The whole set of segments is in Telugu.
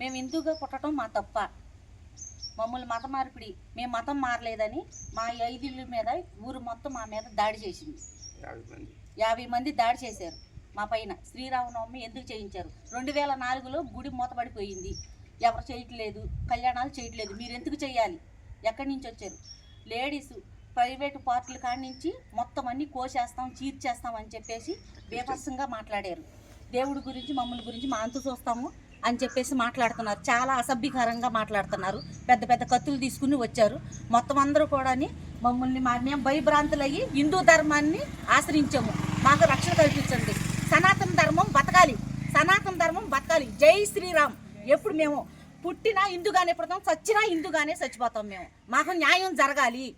మేము హిందూగా పుట్టడం మా తప్ప. మమ్మల్ని మత మార్పిడి మేము మతం మారలేదని మా ఐదిళ్ళ మీద ఊరు మొత్తం మా మీద దాడి చేసింది. యాభై మంది. దాడి చేశారు మా పైన. శ్రీరామనవమి ఎందుకు చేయించారు? రెండు వేల నాలుగులో గుడి మూతపడిపోయింది ఎవరు చేయట్లేదు కళ్యాణాలు చేయట్లేదు. మీరు ఎందుకు చేయాలి? ఎక్కడి నుంచి వచ్చారు? లేడీస్ ప్రైవేటు పార్టీల కాడి నుంచి మొత్తం అన్ని కోసేస్తాం చీర్చేస్తాం అని చెప్పేసి బీభత్సంగా మాట్లాడారు. దేవుడి గురించి మమ్మల్ని గురించి మా అంతు చూస్తాము. అని చెప్పేసి మాట్లాడుతున్నారు. చాలా అసభ్యకరంగా మాట్లాడుతున్నారు. పెద్ద పెద్ద కత్తులు తీసుకుని వచ్చారు. మొత్తం అందరూ కూడాని మమ్మల్ని మా మేము భయభ్రాంతులయ్యి హిందూ ధర్మాన్ని ఆశ్రయించాము. మాకు రక్షణ కల్పించండి. సనాతన ధర్మం బతకాలి. సనాతన ధర్మం బతకాలి. జై శ్రీరామ్. ఎప్పుడు మేము పుట్టినా హిందూగానే పుడతాం చచ్చినా హిందూగానే చచ్చిపోతాం మేము. మాకు న్యాయం జరగాలి.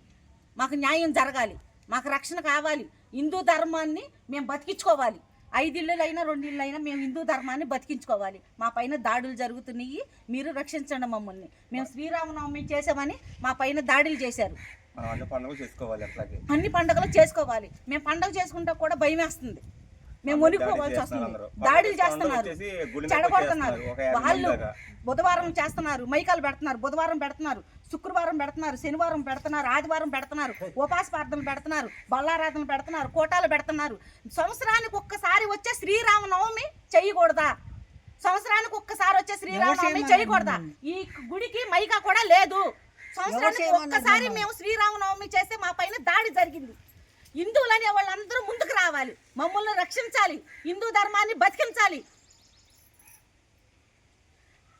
మాకు న్యాయం జరగాలి. మాకు రక్షణ కావాలి. హిందూ ధర్మాన్ని మేము బతికించుకోవాలి. ఐదిళ్ళైనా రెండిళ్ళైనా మేము హిందూ ధర్మాన్ని బతికించుకోవాలి. మా పైన దాడులు జరుగుతున్నాయి. మీరు రక్షించండి మమ్మల్ని. మేము శ్రీరామనవమి చేసామని మా పైన దాడులు చేశారు. అన్ని పండుగలు చేసుకోవాలి అట్లాగే. అన్ని పండుగలు చేసుకోవాలి. మేము పండుగ చేసుకుంటా కూడా భయం వేస్తుంది మేము దాడి వస్తుంది చేస్తున్నారు. దాడులు చేస్తున్నారు. మీద చెడగొడుతున్నారు వాళ్ళు మంది. బుధవారం చేస్తున్నారు. మైకాలు పెడుతున్నారు. బుధవారం పెడుతున్నారు. శుక్రవారం పెడుతున్నారు. శనివారం పెడుతున్నారు. ఆదివారం పెడుతున్నారు. ఉపాస ప్రార్థనలు పెడుతున్నారు. బల్లారాధనలు పెడుతున్నారు. కోటాలు పెడుతున్నారు. సంవత్సరానికి ఒక్కసారి వచ్చే శ్రీరామనవమి చేయకూడదా? సంవత్సరానికి ఒక్కసారి వచ్చే శ్రీరామనవమి చేయకూడదా? ఈ గుడికి మైకా కూడా లేదు. సంవత్సరానికి ఒక్కసారి మేము శ్రీరామనవమి చేస్తే మా పైన దాడి జరిగింది. హిందువులు అనే వాళ్ళందరూ ముందుకు రావాలి మమ్మల్ని రక్షించాలి. హిందూ ధర్మాన్ని బతికించాలి.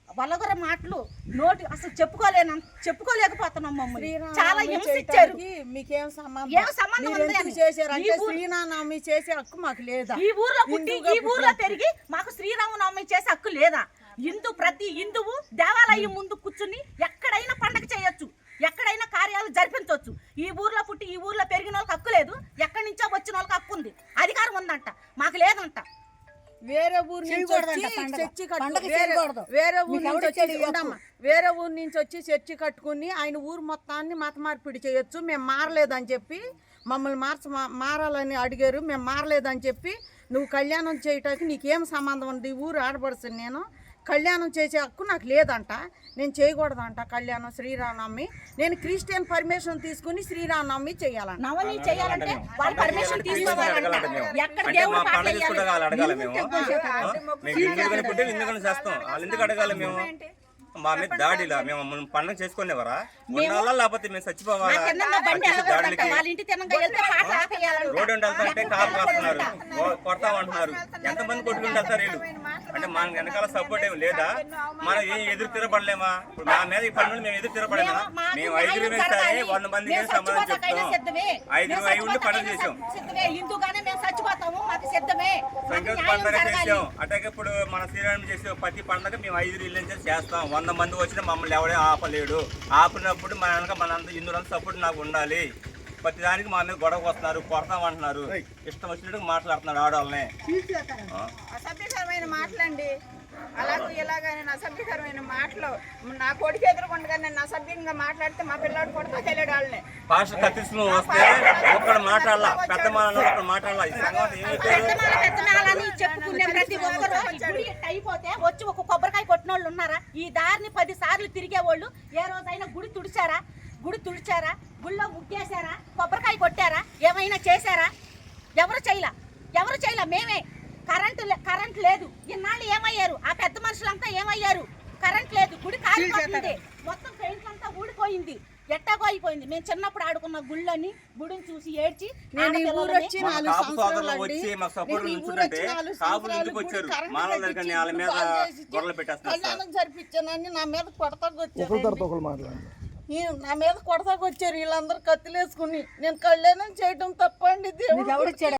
వలగర మాటలు నోటి అసలు చెప్పుకోలేను చెప్పుకోలేకపోతున్నాం మమ్మల్ని. చాలా హింస ఇచ్చారు. మీకేం సంబంధం? శ్రీనామామి చేసే హక్కు మాకు లేదా? ఈ ఊర్లో పుట్టి ఈ ఊర్లో పెరిగి మాకు శ్రీరామనవమి చేసే హక్కు లేదా? హిందూ ప్రతి హిందువు దేవాలయం ముందు కూర్చుని ఎక్కడైనా పండగ చేయొచ్చు ఎక్కడైనా కార్యాలు జరిపించవచ్చు ఈ ఊర్లో పుట్టి ఈ ఊర్లో పెరిగిన వాళ్ళకి హక్కు లేదు ఎక్కడి నుంచో వచ్చిన వాళ్ళకి హక్కు ఉంది అధికారం ఉందంట మాకు లేదంట వేరే ఊరు నుంచి వచ్చి. చర్చి కట్టు పండగ వేరే ఊరు నుంచి వచ్చి. వేరే ఊరు నుంచి వచ్చి చర్చి కట్టుకుని ఆయన ఊరు మొత్తాన్ని మత మార్పిడి చేయొచ్చు. మేము మారలేదని చెప్పి మమ్మల్ని మార్చ మారాలని అడిగారు. మేము మారలేదని చెప్పి నువ్వు కళ్యాణం చేయటానికి నీకేం సంబంధం ఉంది? ఊరు ఆడపడుతుంది నేను కళ్యాణం చేసే హక్కు నాకు లేదంట. నేను చేయకూడదంట కళ్యాణం శ్రీరామనవమి. నేను క్రిస్టియన్ పర్మిషన్ తీసుకుని శ్రీరామనవమి చేయాలంట. నవని చేయాలంటే వాళ్ళు పర్మిషన్ తీసుకోవాలంట. అడగాలంట మేము. ఎక్కడ దేవుడు పాటలు మేము. మా మీద దాడిలా మేము మనం పండుగ చేసుకునేవారా? ఉండాలా లేకపోతే మేము చచ్చిపోవాలా? రోడ్డు ఉండాలంటే కాపు కాస్తున్నారు కొడతామంటున్నారు. ఎంతమంది కొట్టుకుంటూ వెళ్తారు వీళ్ళు? అంటే మన వెనకాల సపోర్ట్ ఏమి లేదా? మనం ఏం ఎదురు తిరగబడలేమా? ఇప్పుడు మా మీద ఈ పనులు మేము ఎదురు తిరగబడలేమా? మేము- ఐదుగురు. సరే వంద మందికి మేము సమాధానం చెప్తాం. ఐదుగురు అయి ఉండి చచ్చిపోతాకైనా చేసాం. సంక్రాంతి పండుగ. చేసాం. అట్లాగే ఇప్పుడు మన శ్రీరామం చేసే ప్రతి పండుగ మేము ఐదు ఇల్లు నుంచి చేస్తాం. వంద మంది వచ్చినా మమ్మల్ని ఎవడే ఆపలేడు. ఆపినప్పుడు మన వెనక మనంతా హిందువులంతా సపోర్ట్ నాకు ఉండాలి. ప్రతి దానికి మా మీద గొడవ వస్తున్నారు కొడతామంటున్నారు ఇష్టం వచ్చినట్టు మాట్లాడుతున్నారు ఆడవాళ్ళని. అసభ్యకరమైన మాటలండి. అలాగూ ఇలాగని అసభ్యకరమైన మాటలు. నా కొడుకు ఎదురుకుండా నేను అసభ్యంగా మాట్లాడితే మా పిల్లాడు కొడతా తెలియడు వాళ్ళని. పాస్టర్ కత్తిస్తున్న వస్తే ఒక్కడ మాట్లాడాల పెద్ద మాట్లాడాల ఈ సంగతి ఏమైపోయారు పెద్దమాల పెద్దమాలని చెప్పుకునే ప్రతి ఒక్కరు అయిపోతే వచ్చి ఒక కొబ్బరికాయ కొట్టిన వాళ్ళు ఉన్నారా? ఈ దారిని పది సార్లు తిరిగే వాళ్ళు ఏ రోజైనా గుడి తుడిచారా? గుడి తుడిచారా? గుళ్ళో ముగ్గేశారా? ఏమైనా చేశారా? ఎవరు చేయలా? ఎవరు చేయలా? మేమే. కరెంటు కరెంట్ లేదు. ఇన్నాళ్ళు ఏమయ్యారు? ఆ పెద్ద మనుషులంతా ఏమయ్యారు? కరెంట్ లేదు. గుడి కాలిపోతుంది. మొత్తం పెయింట్లంతా ఊడిపోయింది. ఎట్టాగో అయిపోయింది. మేము చిన్నప్పుడు ఆడుకున్న గుళ్ళని గుడిని చూసి ఏడ్చి నేను ఈ ఊరు ఆడపిల్లలని వచ్చి మా నాలుగు సంవత్సరాలు. వచ్చి మాకు సపోర్ట్ నుంచుంటే కాపులు ఇంటికి వచ్చారు? దగ్గర వాళ్ళ మీద గొడవలు కళ్యాణం జరిపించానని నా మీద కొడతాకు వచ్చారు ఈ నా మీద కొడతాకొచ్చారు వీళ్ళందరూ కత్తిలేసుకుని. నేను కళ్యాణం చేయడం తప్పండి దేవుడు. ఎవడిచ్చాడు